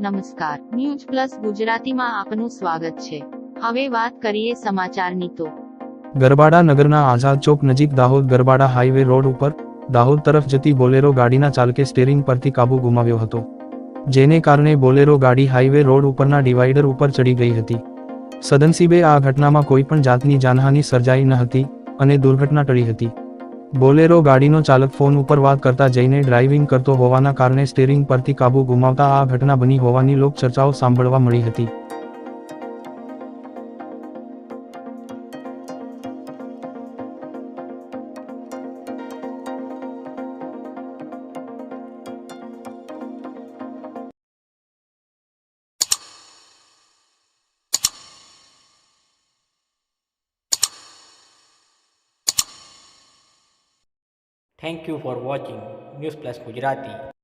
નમસ્કાર. News plus ગુજરાતીમાં આપનું સ્વાગત છે. હવે વાત કરીએ સમાચારની તો. ગરબાડા નગરના આઝાદ ચોક નજીક દાહોદ ગરબાડા હાઈવે રોડ ઉપર, દાહોદ તરફ જતી બોલેરો ગાડીના ચાલકે સ્ટેરિંગ પરથી કાબુ ગુમાવ્યો હતો. જેને કારણે બોલેરો ગાડી હાઈવે રોડ ઉપરના ડિવાઈડર ઉપર ચડી ગઈ હતી. સદનસીબે આ ઘટનામાં કોઈ પણ જાતની જાનહાની સર્જાઈ ન હતી અને દુર્ઘટના ટળી હતી. બોલેરો ગાડીનો ચાલક ફોન ઉપર વાત કરતા જઈને ડ્રાઇવિંગ કરતો હોવાના કારણે સ્ટેરિંગ પરથી કાબુ ગુમાવતા આ ઘટના બની હોવાની લોકચર્ચાઓ સાંભળવા મળી હતી. thank you for watching news plus Gujarati